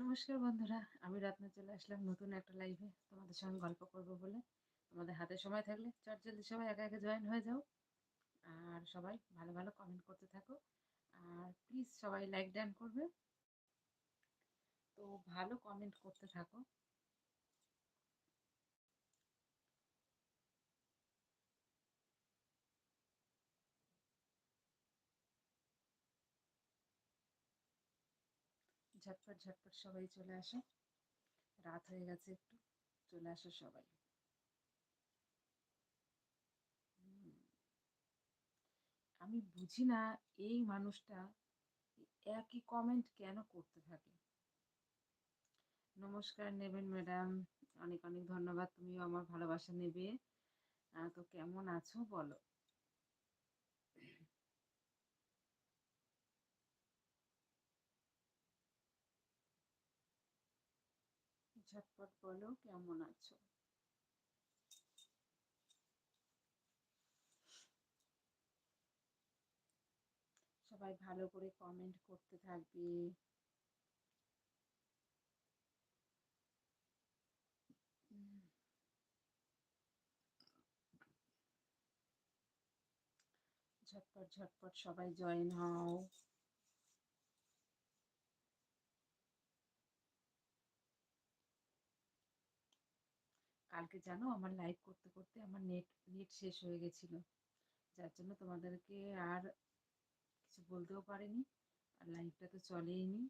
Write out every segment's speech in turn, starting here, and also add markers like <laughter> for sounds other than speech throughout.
নমস্কার বন্ধুরা, আমি রত্না চলে আসলাম নতুন একটা লাইভে তোমাদের সঙ্গে গল্প করব বলে। তোমাদের হাতে সময় থাকলে চট জলদি সবাই একা একা জয়েন হয়ে যাও। আর সবাই ভালো ভালো কমেন্ট করতে থাকো। আর প্লিজ সবাই লাইক ডান করবে। তো ভালো কমেন্ট করতে থাকো। ঝটপট ঝটপট সবাই চলে আসো। রাত হয়ে গেছে একটু, চলে আসো সবাই। আমি বুঝি না এই মানুষটা একই কমেন্ট কেন করতে থাকে। নমস্কার নেবেন ম্যাডাম, অনেক অনেক ধন্যবাদ, তুমিও আমার ভালোবাসা নেবে। তো কেমন আছো বলো? ঝটপট বলো, কেমন আছো? সবাই ভালো করে কমেন্ট করতে থাকবে। ঝটপট ঝটপট সবাই জয়েন হও। কালকে জানো আমার লাইভ করতে করতে আমার নেট নেট শেষ হয়ে গেছিল। যার জন্য তোমাদেরকে আর কিছু বলতেও পারিনি, আর লাইভটা তো চলেই নি।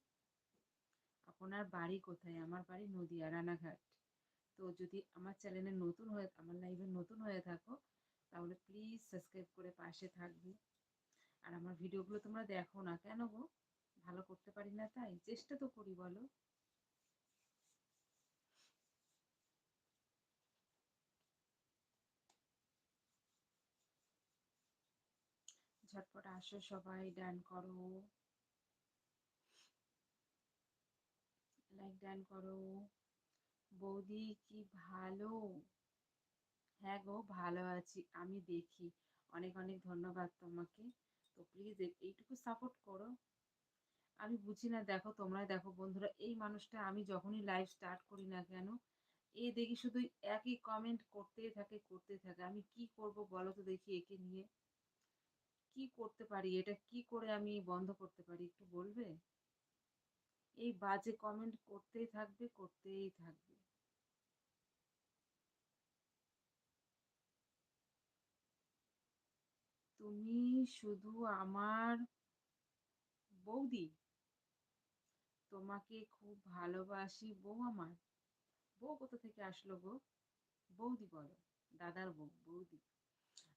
আপনার বাড়ি কোথায়? আমার বাড়ি নদিয়া, রানাঘাট। তো যদি আমার চ্যানেলে নতুন হয়ে, আমার লাইভে নতুন হয়ে থাকো, তাহলে প্লিজ সাবস্ক্রাইব করে পাশে থাকবে। আর আমার ভিডিওগুলো তোমরা দেখো না কেন গো? ভালো করতে পারি না তাই? চেষ্টা তো করি বলো। ঝটপট আসো সবাই ডান করো। লাইক ডান করো। বৌদি কি ভালো? হ্যাঁ গো, ভালো আছি, আমি দেখি। অনেক অনেক ধন্যবাদ তোমাকে। তো প্লিজ এইটুকু সাপোর্ট করো। আমি বুঝি না, দেখো তোমরা দেখো বন্ধুরা, এই মানুষটা আমি যখনই লাইভ স্টার্ট করি না কেন, এ দেখি শুধু একই কমেন্ট করতেই থাকে করতেই থাকে। আমি কি করব বলো তো দেখি একে নিয়ে। কি করতে পারি? এটা কি করে আমি বন্ধ করতে পারি? একটু বলবে? এই বাজে কমেন্ট করতেই থাকবে করতেই থাকবে। তুমি শুধু আমার বৌদি? তোমাকে খুব ভালোবাসি বউ আমার। বউ কোথা থেকে আসলো গো? বৌদি বলো, দাদার বউ, বৌদি।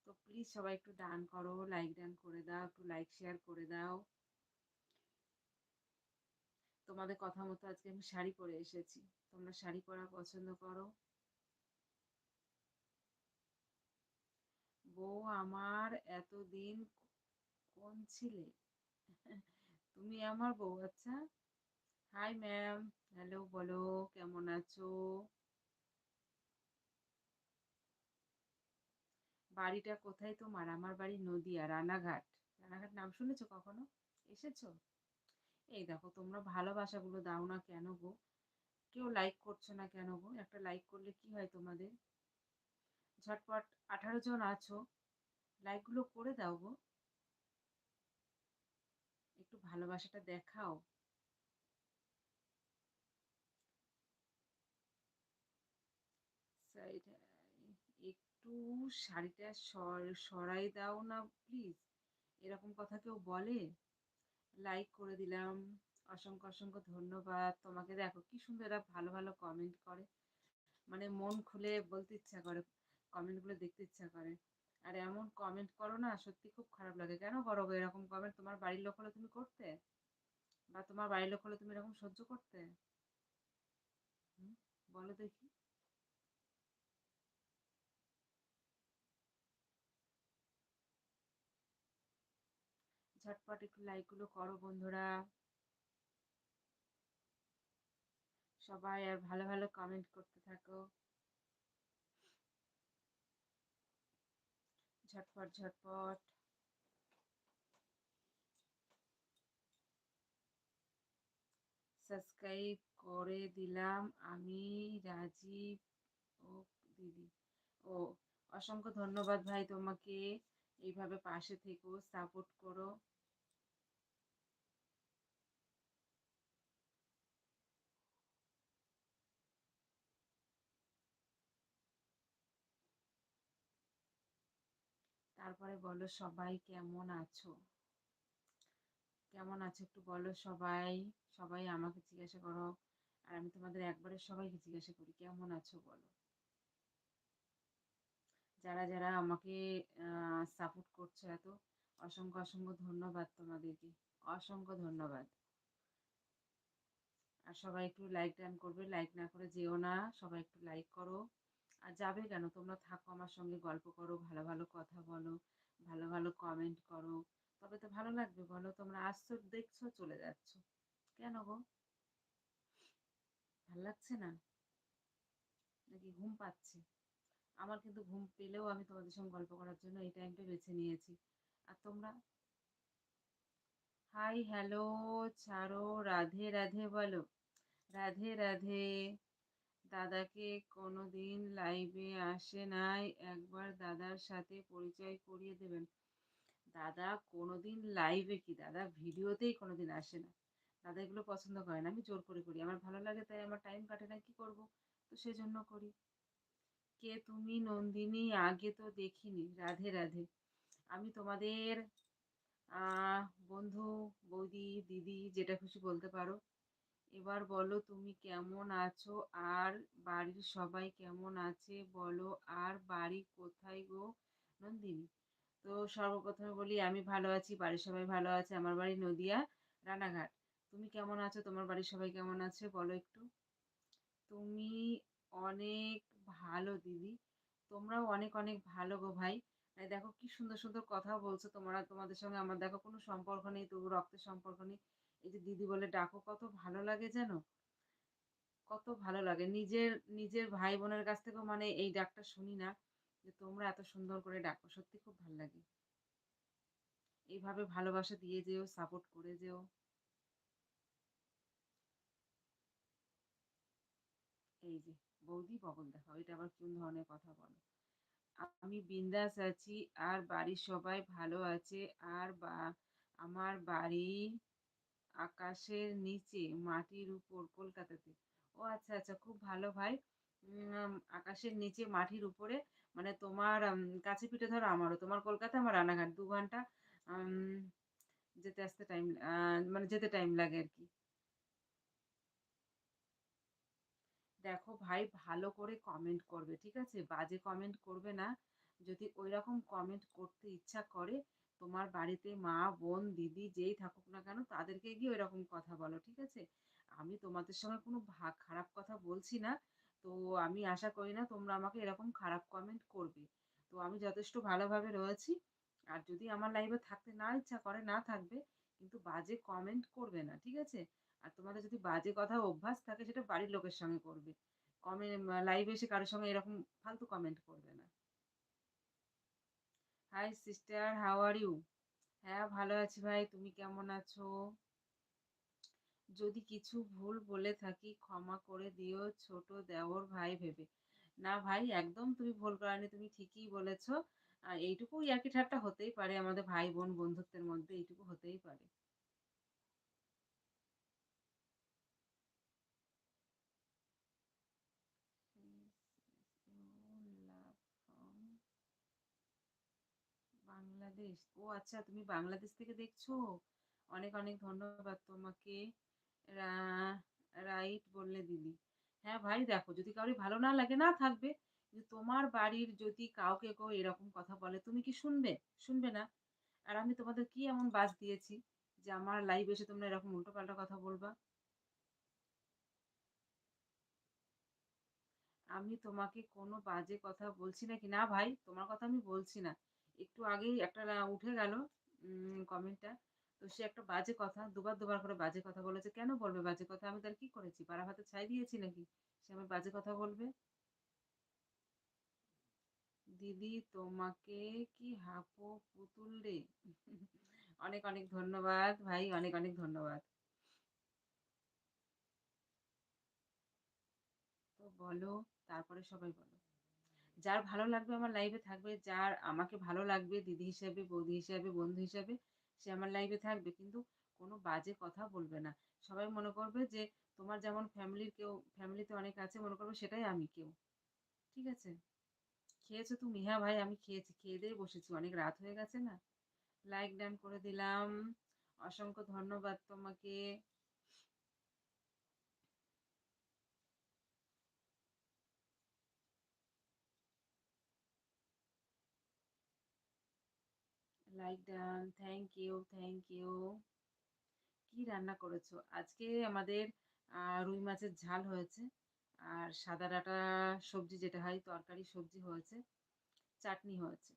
তো প্লিজ সবাই একটু ডান করো লাইক ডান করে দাও, একটু লাইক শেয়ার করে দাও। তোমাদের কথা মতো আজকে আমি শাড়ি পরে এসেছি। তোমরা শাড়ি পরা পছন্দ করো। বউ আমার এতদিন কোন ছিলে? তুমি আমার বউ আচ্ছা। হাই ম্যাম হ্যালো বলো, কেমন আছো? বাড়িটা কোথায় তোমার? আমার বাড়ি নদিয়া রানাঘাট। রানাঘাট নাম শুনেছো কখনো? এসেছ? এই দেখো, তোমরা ভালোবাসাগুলো দাও না কেন গো? কেউ লাইক করছ না কেন গো? একটা লাইক করলে কি হয় তোমাদের? ঝটপট আঠারো জন আছো লাইকগুলো করে দাও গো। একটু ভালোবাসাটা দেখাও। একটু শাড়িটা সরাই দাও না প্লিজ এরকম কথা কেউ বলে? লাইক করে দিলাম। অসংখ্য অসংখ্য ধন্যবাদ। তোমাকে দেখো কি সুন্দর এরা ভালো ভালো কমেন্ট করে। মানে মন খুলে বলতে ইচ্ছা করে কমেন্টগুলো দেখতে ইচ্ছা করে। আর এমন কমেন্ট করো না, সত্যি খুব খারাপ লাগে। কেন করো এরকম কমেন্ট তোমার বাড়ির লোক হলে তুমি করতে? বা তোমার বাড়ির লোক হলে তুমি এরকম সহ্য করতে? বলো দেখি। ঝটপট একটু লাইকগুলো করো বন্ধুরা। সবাই আর ভালো ভালো কমেন্ট করতে থাকো। ঝটপট ঝটপট। সাবস্ক্রাইব করে দিলাম। আমি রাজীব ও দিদি। ও, অসংখ্য ধন্যবাদ ভাই তোমাকে। এইভাবে পাশে থেকো সাপোর্ট করো। তারপরে বলো সবাই কেমন আছো? কেমন আছো একটু বলো সবাই? সবাই আমাকে জিজ্ঞাসা করো। আর আমি তোমাদের একবারে সবাইকে জিজ্ঞাসা করি, কেমন আছো বলো? যারা যারা আমাকে সাপোর্ট করছ এত, অসংখ্য অসংখ্য ধন্যবাদ তোমাদেরকে। অসংখ্য ধন্যবাদ। আর সবাই একটু লাইক টান করবে লাইক না করে যেও না। সবাই একটু লাইক করো। আর যাবে কেন? তোমরা থাকো আমার সঙ্গে, গল্প করো, ভালো ভালো কথা বলো, ভালো ভালো কমেন্ট করো। তবে তো ভালো লাগবে, বলো তোমরা আসছো, দেখছ, চলে যাচ্ছ। কেন গো? ভালো লাগছে না? নাকি ঘুম পাচ্ছে? আমার কিন্তু ঘুম পেলেও আমি তোমাদের সঙ্গে গল্প করার জন্য এই টাইমটা বেছে নিয়েছি। আর তোমরা? হাই হ্যালো ছাড়ো, রাধে রাধে, বলো। রাধে রাধে। দাদাকে কোনোদিন লাইভে আসে নাই, একবার দাদার সাথে পরিচয় করিয়ে দেবেন। দাদা কোনোদিন লাইভে কি? দাদা ভিডিওতেই কোনোদিন আসে না। দাদা এগুলো পছন্দ করে না, আমি জোর করে করি। আমার ভালো লাগে, তাই আমার টাইম কাটে না, কি করব? তো সেজন্য করি। কে তুমি নন্দিনী? আগে তো দেখিনি। রাধে রাধে। আমি তোমাদের বন্ধু, বৌদি, দিদি, যেটা খুশি বলতে পারো। এবার বলো তুমি কেমন আছো? আর বাড়ির সবাই কেমন আছে? বলো, আর বাড়ি কোথায় গো নন্দিনী? তো সর্বপ্রথমে বলি, আমি ভালো আছি, বাড়ির সবাই ভালো আছে, আমার বাড়ি নদিয়া রানাঘাট। তুমি কেমন আছো? তোমার বাড়ির সবাই কেমন আছে? বলো একটু। তুমি অনেক ভালো দিদি। তোমরাও অনেক অনেক ভালো গো ভাই। দেখো কি সুন্দর সুন্দর কথা বলছো তোমরা। তোমাদের সঙ্গে আমার দেখো কোনো সম্পর্ক নেই, তবু রক্তের সম্পর্ক নেই। এই যে দিদি বলে, ডাকো, কত ভালো লাগে যেন কত ভালো লাগে। নিজের নিজের ভাই বোনের কাছ থেকেও মানে এই ডাকটা শুনি না, যে তোমরা এত সুন্দর করে ডাকো, সত্যি খুব ভালো লাগে। এইভাবে ভালোবাসা দিয়ে যেও সাপোর্ট করে যেও। এই যে, বৌদি বগল দেখাও, এটা আবার কোন ধরনের কথা বলো? আমি বিন্দাস আছি, আর বাড়ির সবাই ভালো আছে, আর বা, আমার বাড়ি আকাশের নিচে মাটির উপর কলকাতাতে। ও আচ্ছা আচ্ছা খুব ভালো ভাই। আকাশের নিচে মাটির উপরে মানে তোমার কাছে পিঠে ধরো আমারও। তোমার কলকাতা আমার রানাঘাট, দু ঘণ্টা যেতে আসতে টাইম মানে যেতে টাইম লাগে আর কি। দেখো ভাই, ভালো করে কমেন্ট করবে, ঠিক আছে? বাজে কমেন্ট করবে না। যদি ওই রকম কমেন্ট করতে ইচ্ছা করে তোমার বাড়িতে মা, বোন, দিদি যেই থাকুক না কেন তাদেরকে গিয়ে ওই রকম কথা বলো, ঠিক আছে? আমি তোমাদের সঙ্গে কোনো ভাগ খারাপ কথা বলছি না। তো আমি আশা করি না তোমরা আমাকে এরকম খারাপ কমেন্ট করবে। তো আমি যথেষ্ট ভালোভাবে রয়েছি। আর যদি আমার লাইভে থাকতে না ইচ্ছা করে, না থাকবে, কিন্তু বাজে কমেন্ট করবে না, ঠিক আছে? আর তোমাদের যদি বাজে কথা অভ্যাস থাকে, সেটা বাড়ির লোকের সঙ্গে করবে। কমে লাইভে এসে কারোর সঙ্গে এরকম ফালতু কমেন্ট করবে না। Hi sister how are you হ্যাঁ ভালো আছি ভাই। তুমি কেমন আছো? যদি কিছু ভুল বলে থাকি, ক্ষমা করে দিও। ছোট দেওর ভাই ভেবে। না ভাই, একদম তুমি ভুল করানি তুমি ঠিকই বলেছ। আর এইটুকু ইয়ার্কি ঠাট্টা হতেই পারে। আমাদের ভাই বোন বন্ধুত্বের মধ্যে এইটুকু হতেই পারে। বাংলাদেশ? ও আচ্ছা তুমি বাংলাদেশ থেকে দেখছ? অনেক অনেক ধন্যবাদ তোমাকে। রাইট বললে দিদি হ্যাঁ ভাই, দেখো, যদি কাউরি ভালো না লাগে, না থাকবে। কিন্তু তোমার বাড়ির যদি কাউকে কেউ এরকম কথা বলে, তুমি কি শুনবে? শুনবে না? আর আমি তোমাদের কি এমন বাস দিয়েছি যে আমার লাইভ এসে তোমরা এরকম উল্টোপাল্টা কথা বলবা? আমি তোমাকে কোনো বাজে কথা বলছি নাকি? না ভাই, তোমার কথা আমি বলছি না। একটু আগেই একটা উঠে গেল কমেন্টটা তো সে একটা বাজে কথা, দুবার দুবার করে বাজে কথা বলেছে। কেন বলবে বাজে কথা? আমি তার কি করেছি? পাড়া ভাতে ছাই দিয়েছি নাকি? সে আমার বাজে কথা বলবে? দিদি, তোমাকে কি হাপো পুতুল রে? অনেক অনেক ধন্যবাদ ভাই, অনেক অনেক ধন্যবাদ। তো বলো, তারপরে সবাই বলো। যার ভালো লাগবে আমার লাইভে থাকবে, যার আমাকে ভালো লাগবে, দিদি হিসেবে, বৌদি হিসাবে, বন্ধু হিসাবে, সে আমার লাইভে থাকবে। কিন্তু কোনো বাজে কথা বলবে না। সবাই মনে করবে যে, তোমার যেমন ফ্যামিলির কেউ ফ্যামিলিতে অনেক আছে, মনে করবে সেটাই আমি কেউ। ঠিক আছে? খেয়েছো তুমি? হ্যাঁ ভাই, আমি খেয়েছি। খেয়ে দিয়ে বসেছি। অনেক রাত হয়ে গেছে না? লাইক ডান করে দিলাম। অসংখ্য ধন্যবাদ তোমাকে। Like done thank you thank you কি রান্না করেছ? আজকে আমাদের রুই মাছের ঝাল হয়েছে। আর সাদা ডাটা সবজি যেটা হয়, তরকারি, সবজি হয়েছে। চাটনি হয়েছে।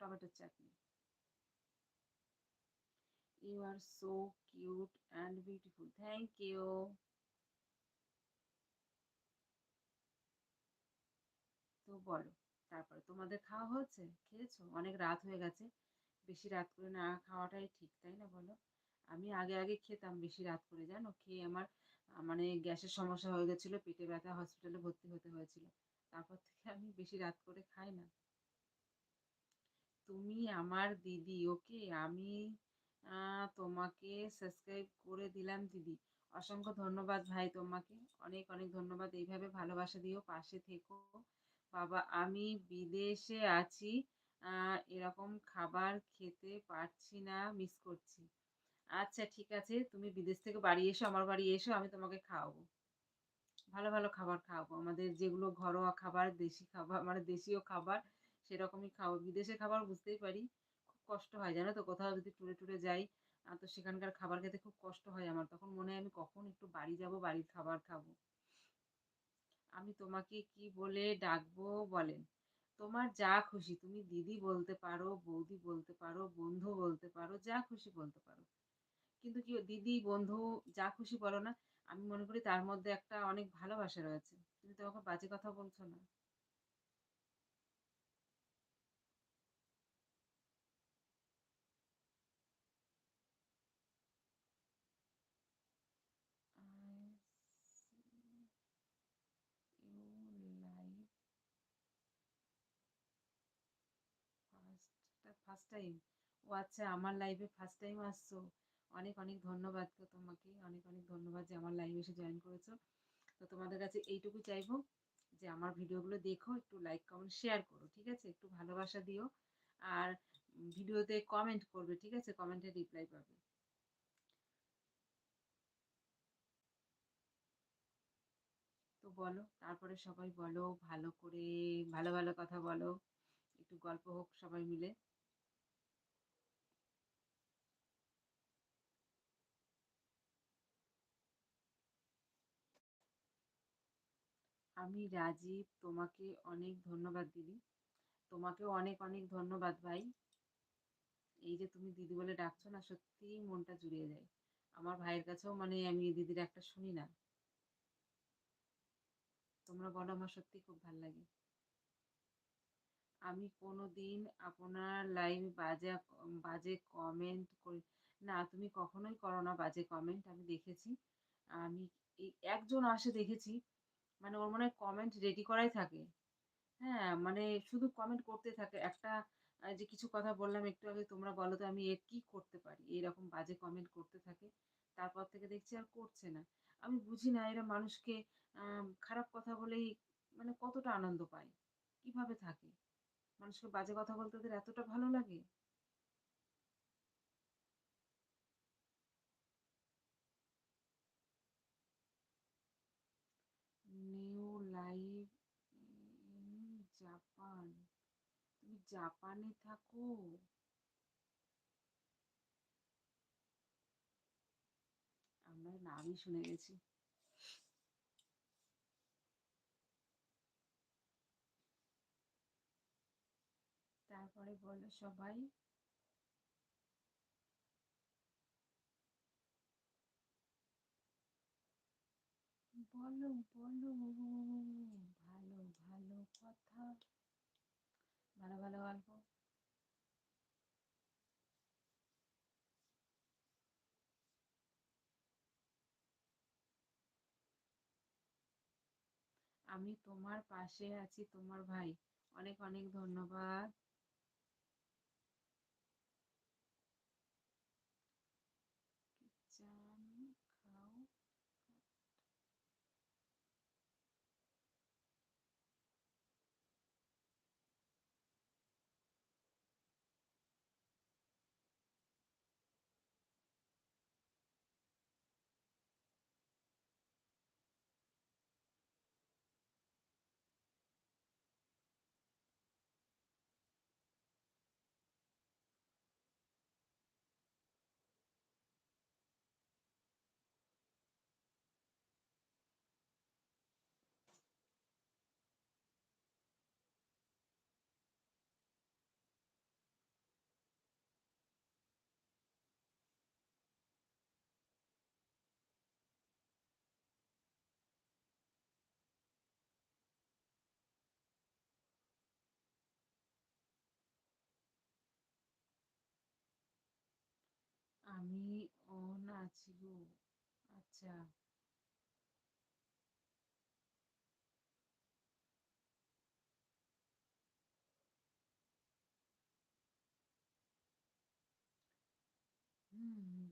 টমেটোর চাটনি। You are so cute and beautiful thank you তো বলো। তারপরে তোমাদের খাওয়া হয়েছে? খেয়েছো? অনেক রাত হয়ে গেছে। বেশি রাত করে না খাওয়াটাই ঠিক, তাই না বলো? আমি আগে আগে খেতাম বেশি রাত করে, জানো? খেয়ে আমার মানে গ্যাসের সমস্যা হয়ে গেছিল, পেটে ব্যথা, হসপিটালে ভর্তি হতে হয়েছিল। তারপর থেকে আমি বেশি রাত করে খাই না। তুমি আমার দিদি, ওকে? আমি তোমাকে সাবস্ক্রাইব করে দিলাম দিদি। অসংখ্য ধন্যবাদ ভাই তোমাকে। অনেক অনেক ধন্যবাদ। এইভাবে ভালোবাসা দিও পাশে থেকো। বাবা, আমি বিদেশে আছি। এরকম খাবার খেতে পারছি না মিস করছি। আচ্ছা ঠিক আছে, তুমি বিদেশ থেকে বাড়ি এসো, আমার বাড়ি এসো, আমি তোমাকে খাওয়াবো। ভালো ভালো খাবার খাওয়াবো। আমাদের যেগুলো ঘরোয়া খাবার, দেশি খাবার মানে দেশীয় খাবার, সেরকমই খাওয়াবো। বিদেশে খাবার বুঝতেই পারি, খুব কষ্ট হয়, জানো তো? কোথাও যদি টুরে টুরে যাই তো সেখানকার খাবার খেতে খুব কষ্ট হয় আমার। তখন মনে হয় আমি কখন একটু বাড়ি যাব, বাড়ির খাবার খাব। আমি তোমাকে কি বলে ডাকবো বলেন। তোমার যা খুশি, তুমি দিদি বলতে পারো, বৌদি বলতে পারো, বন্ধু বলতে পারো, যা খুশি বলতে পারো। কিন্তু কি দিদি, বন্ধু যা খুশি বলো না, আমি মনে করি তার মধ্যে একটা অনেক ভালোবাসা রয়েছে। তুমি তো আমাকে বাজে কথা বলছো না। টাইম ও আচ্ছা আমার লাইভে ফার্স্ট টাইম আসছো। অনেক অনেক ধন্যবাদ তো তোমাকে। অনেক অনেক ধন্যবাদ যে আমার লাইভে এসে জয়েন করেছ। তো তোমাদের কাছে এইটুকু চাইব যে আমার ভিডিওগুলো দেখো, একটু লাইক কমেন্ট শেয়ার করো, ঠিক আছে? একটু ভালোবাসা দিও। আর ভিডিওতে কমেন্ট করবে, ঠিক আছে? কমেন্টে রিপ্লাই পাবে। তো বলো, তারপরে সবাই বলো, ভালো করে, ভালো ভালো কথা বলো। একটু গল্প হোক সবাই মিলে। আমি রাজীব, তোমাকে অনেক ধন্যবাদ দিদি তোমাকেও অনেক অনেক ধন্যবাদ ভাই। এই যে তুমি দিদি বলে ডাকছো না, সত্যিই মনটা জুড়িয়ে যায়। আমার ভাইয়ের কাছেও মানে আমি দিদির একটা শুনি না। তোমরা বলো, আমার সত্যি খুব ভালো লাগে। আমি কোনো দিন আপনার লাইভ বাজে বাজে কমেন্ট করি, না, তুমি কখনোই করো না বাজে কমেন্ট আমি দেখেছি। আমি একজন আসে দেখেছি মানে ওর মনে কমেন্ট রেডি করাই থাকে। হ্যাঁ মানে শুধু কমেন্ট করতে থাকে। একটা যে কিছু কথা বললাম, একটু আগে তোমরা বলো তো আমি এর কী করতে পারি? এরকম বাজে কমেন্ট করতে থাকে। তারপর থেকে দেখছি আর করছে না। আমি বুঝি না এরা মানুষকে খারাপ কথা বলেই মানে কতটা আনন্দ পায়। কীভাবে থাকে? মানুষকে বাজে কথা বলতে ওদের এতটা ভালো লাগে নিউ লাইভ জাপান তুমি জাপানে থাকো। আমরা নামই শুনে গেছি। তারপরে বলো সবাই। বলো বলো ভালো ভালো কথা। ভালো ভালো গল্প। আমি তোমার পাশে আছি তোমার ভাই। অনেক অনেক ধন্যবাদ। আমি অন আছি গো। আচ্ছা।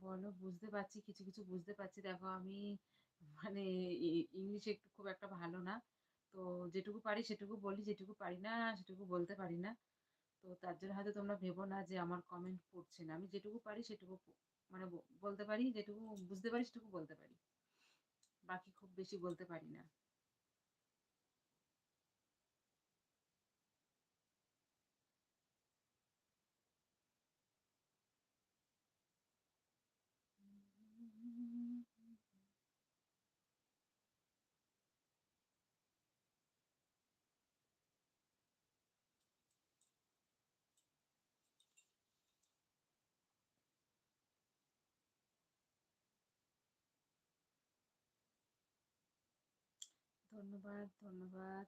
বলো, বুঝতে পারছি, কিছু কিছু বুঝতে পারছি। দেখো, আমি মানে ইংলিশ একটু খুব একটা ভালো না। তো যেটুকু পারি সেটুকু বলি, যেটুকু পারি না সেটুকু বলতে পারি না। তো তার জন্য হয়তো তোমরা ভেবো না যে আমার কমেন্ট পড়ছে না। আমি যেটুকু পারি সেটুকু মানে বলতে পারি যেটুকু, বুঝতে পারি সেটুকু বলতে পারি। বাকি খুব বেশি বলতে পারি না। ধন্যবাদ ধন্যবাদ।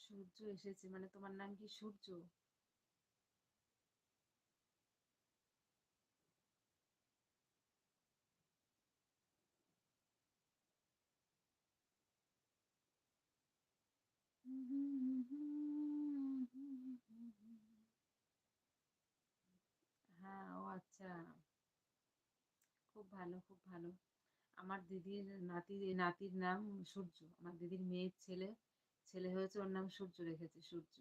সূর্য এসেছে মানে তোমার নাম কি সূর্য? হ্যাঁ ও আচ্ছা। খুব ভালো খুব ভালো। আমার দিদির নাতি, নাতির নাম সূর্য। আমার দিদির মেয়ের ছেলে ছেলে হয়েছে, ওর নাম সূর্য রেখেছে, সূর্য।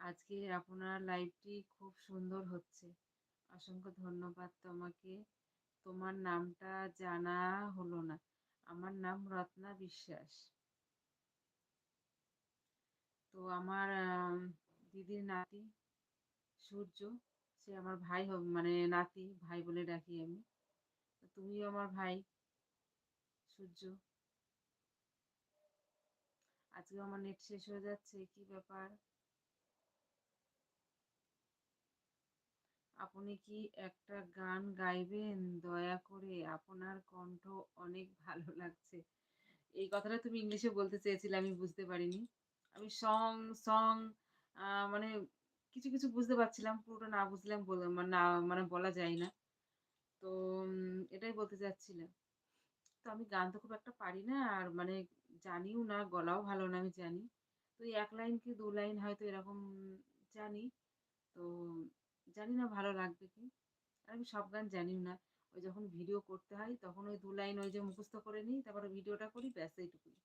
আজকে আপনার লাইভটি খুব সুন্দর হচ্ছে। অসংখ্য ধন্যবাদ তোমাকে। তোমার নামটা জানা হলো না। আমার নাম রত্না বিশ্বাস। তো আমার দিদির নাতি সূর্য, সে আমার ভাই হবে মানে নাতি, ভাই বলে ডাকি আমি। তুমিও আমার ভাই, সূর্য। আজকে আমার নেট শেষ হয়ে যাচ্ছে, কি ব্যাপার? আপনি কি একটা গান গাইবেন? দয়া করে আপনার কণ্ঠ অনেক ভালো লাগছে। এই কথাটা তুমি ইংলিশে বলতে চেয়েছিলে, আমি বুঝতে পারিনি। আমি সং সং মানে কিছু কিছু বুঝতে পারছিলাম, পুরোটা না বুঝলাম মানে না মানে বলা যায় না। তো এটাই বলতে চাচ্ছিলাম। তো আমি গান তো খুব একটা পারি না আর মানে জানিও না, গলাও ভালো না আমি জানি। তো এক লাইন কি দু লাইন হয়তো এরকম জানি। তো জানি না ভালো লাগবে কি। আর আমি সব গান জানিও না। ওই যখন ভিডিও করতে হয় তখন ওই দু লাইন ওই যে মুখস্থ করে নিই, তারপরে ভিডিওটা করি, ব্যাস এইটুকুই।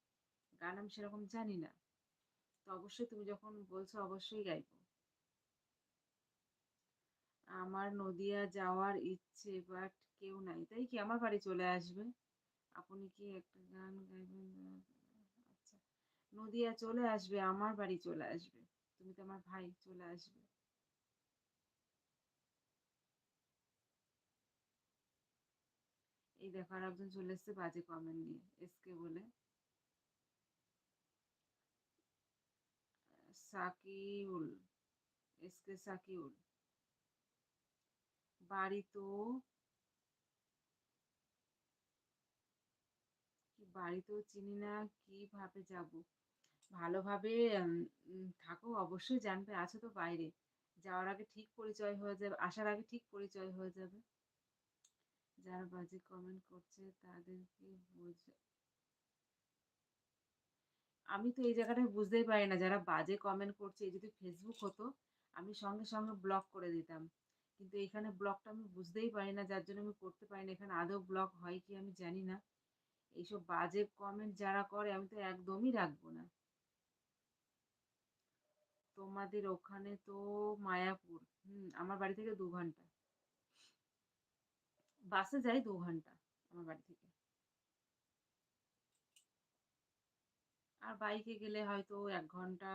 গান আমি সেরকম জানি না। তো অবশ্যই তুমি যখন বলছো অবশ্যই গাইব। আমার নদিয়া যাওয়ার ইচ্ছে বাট কেউ নাই। তাই কি আমার বাড়ি চলে আসবে? আপনি কি একটা গান গাইবেন? আচ্ছা নদিয়া চলে আসবে, আমার বাড়ি চলে আসবে। তুমি তো আমার ভাই, চলে আসবে। এই দেখো, আর একজন চলে এসছে বাজে কমেন্ট নিয়ে, এসকে বলে। সাকিউল, এসকে সাকিউল। বাড়ি তো কি বাড়ি তো চিনি না, কীভাবে যাব? ভালোভাবে থাকো, অবশ্যই জানবে, আছো তো বাইরে। যাওয়ার আগে ঠিক পরিচয় হয়ে যাবে, আসার আগে ঠিক পরিচয় হয়ে যাবে। যারা বাজে কমেন্ট করছে তাদেরকে বোঝা আমি তো এই জায়গাটায় বুঝতেই পারি না, যারা বাজে কমেন্ট করছে যদি ফেসবুক হতো, আমি সঙ্গে সঙ্গে ব্লক করে দিতাম। কিন্তু এখানে ব্লকটা আমি বুঝতেই পারি না, যার জন্য আমি করতে পারি না। এখানে আদৌ ব্লক হয় কি আমি জানি না। এইসব বাজে কমেন্ট যারা করে, আমি তো একদমই রাখব না। তোমাদের ওখানে তো মায়াপুর, হুম, আমার বাড়ি থেকে দু ঘণ্টা। বাসে যাই দু ঘণ্টা আমার বাড়ি থেকে। আর বাইকে গেলে হয়তো এক ঘণ্টা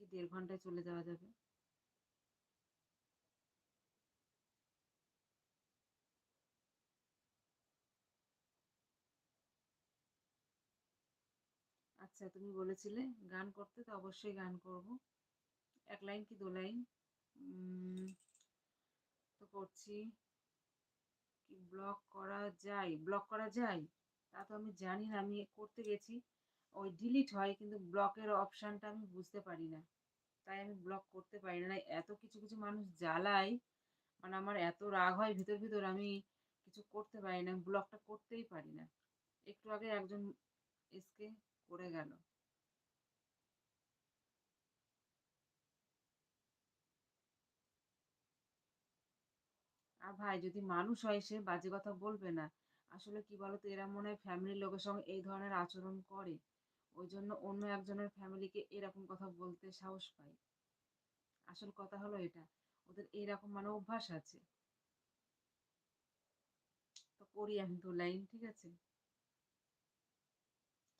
কি দেড় ঘন্টায় চলে যাওয়া যাবে। আচ্ছা তুমি বলেছিলে গান করতে, তো অবশ্যই গান করব। এক লাইন কি দু লাইন? তো করছি। কি ব্লক করা যায়? ব্লক করা যায়? তা তো আমি জানি না, আমি করতে গেছি। ওই ডিলিট হয়, কিন্তু ব্লকের অপশানটা আমি বুঝতে পারি না। তাই আমি ব্লক করতে পারি না। এত কিছু কিছু মানুষ জ্বালায়। মানে আমার এত রাগ হয়, ভিতর ভিতর আমি কিছু করতে পারি না, ব্লকটা করতেই পারি না। একটু আগে একজন এসকে করে গেল। আর ভাই, যদি মানুষ হয়, সে বাজে কথা বলবে না। আসলে কি বলতো, এরা মনে হয় ফ্যামিলির লোকের সঙ্গে এই ধরনের আচরণ করে। ওই জন্য অন্য একজনের ফ্যামিলিকে এরকম কথা বলতে সাহস পায়। আসল কথা হলো এটা, ওদের এইরকম মানে অভ্যাস আছে। তো করি আমি দু লাইন, ঠিক আছে?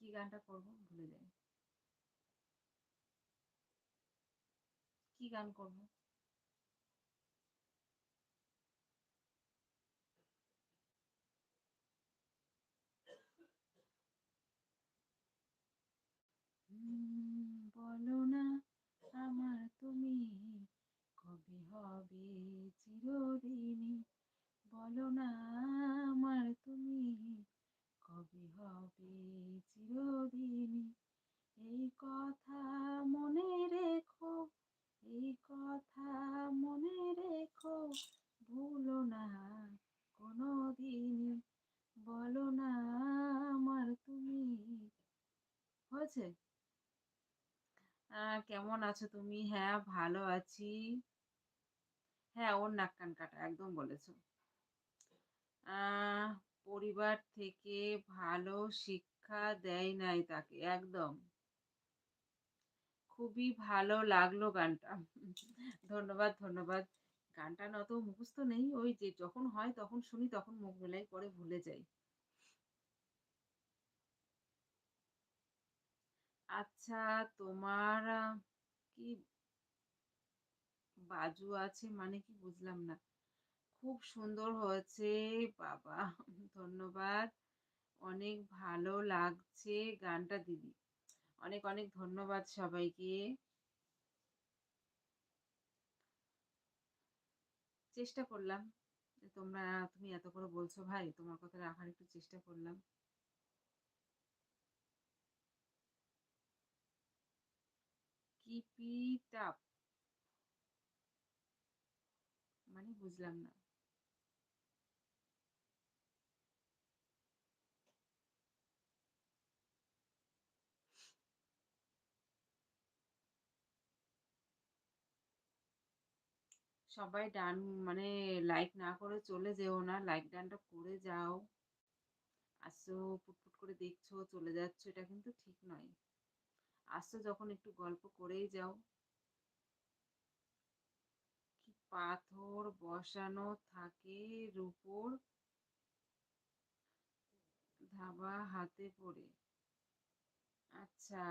কি গানটা করব ভুলে যাই। কি গান করব? বলো না আমার তুমি কবে হবে চিরদিনই? বলো না আমার তুমি হবে চিরদিনই। এই কথা মনে রেখো, এই কথা মনে রেখো, ভুলো না কোনো দিনই বলো না আমার তুমি। হয়েছে? কেমন আছো তুমি? হ্যাঁ ভালো আছি। হ্যাঁ ওর নাক কান কাটা, একদম বলেছ। পরিবার থেকে ভালো শিক্ষা দেয় নাই তাকে, একদম। খুবই ভালো লাগল গানটা। ধন্যবাদ ধন্যবাদ। গানটা না তো মুখস্থ নেই, ওই যে যখন হয় তখন শুনি, তখন মুখ মেলাই পরে ভুলে যাই। আচ্ছা তোমার কি বাজু আছে মানে কি বুঝলাম না। খুব সুন্দর হয়েছে, বাবা। ধন্যবাদ। অনেক ভালো লাগছে গানটা দিদি অনেক অনেক ধন্যবাদ সবাইকে। চেষ্টা করলাম। তোমরা, তুমি এত করে বলছো ভাই, তোমার কথা রাখার একটু চেষ্টা করলাম। কিপ ইট মানে বুঝলাম না। সবাই ডান মানে লাইক না করে চলে যেও না লাইক ডানটা করে যাও। আসছো ফুটফুট করে দেখছ, চলে যাচ্ছ, এটা কিন্তু ঠিক নয়। আসছো যখন একটু গল্প করেই যাও। কি পাথর বসানো থাকে রূপোর? ধাবা হাতে পড়ে। আচ্ছা।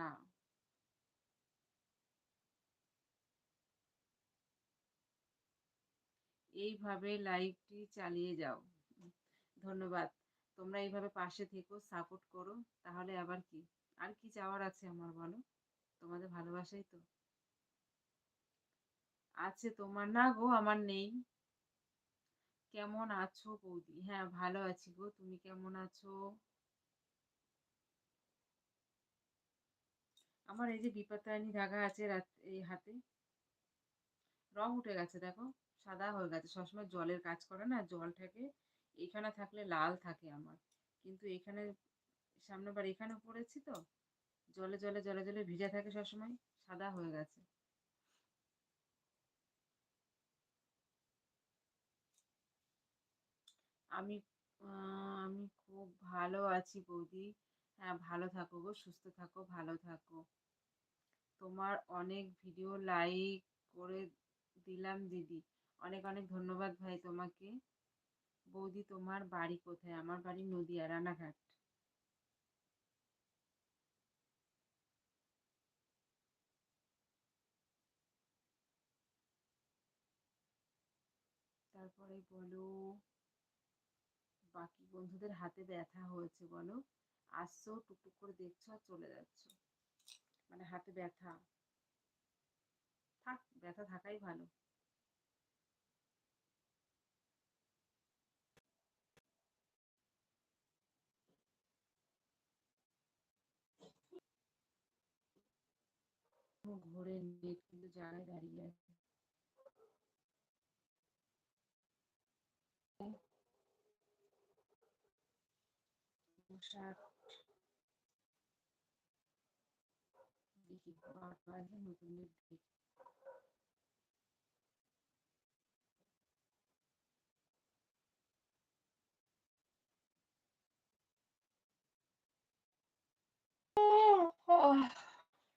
এইভাবে লাইভটি চালিয়ে যাও। ধন্যবাদ। তোমরা এইভাবে পাশে থেকো, সাপোর্ট করো, তাহলে আবার কি? আর কি চাওয়ার আছে আমার বলো? তোমাদের ভালোবাসাই তো। আছে তোমার। না গো, আমার নেই। কেমন আছো বৌদি? হ্যাঁ ভালো আছি গো। তুমি কেমন আছো? আমার এই যে বিপত্তায়নী ধাগা আছে এই হাতে। রং উঠে গেছে, দেখো। সাদা হয়ে গেছে। সবসময় জলের কাজ করে না, জল থাকে। এখানে থাকলে লাল থাকে আমার। কিন্তু এখানে সামনেবার এখানে পড়েছি তো। জলে জলে জলে জলে ভিজা থাকে সবসময়। সাদা হয়ে গেছে। আমি আমি খুব ভালো আছি বৌদি। হ্যাঁ ভালো থাকো গো, সুস্থ থাকো, ভালো থাকো। তোমার অনেক ভিডিও লাইক করে দিলাম দিদি। অনেক অনেক ধন্যবাদ ভাই তোমাকে। বৌদি, তোমার বাড়ি কোথায়? আমার বাড়ি নদিয়া, রানাঘাট। তারপরে বলো, বাকি বন্ধুদের হাতে ব্যথা হয়েছে বলো। আসছো, টুকটুক করে দেখছ আর চলে যাচ্ছ। মানে হাতে ব্যথা। ব্যথা থাকাই ভালো। ঘোরে নেট কিন্তু জায়গায় দাঁড়িয়ে আছে। দেখি নতুন দেখি Oh. <sighs> <sighs>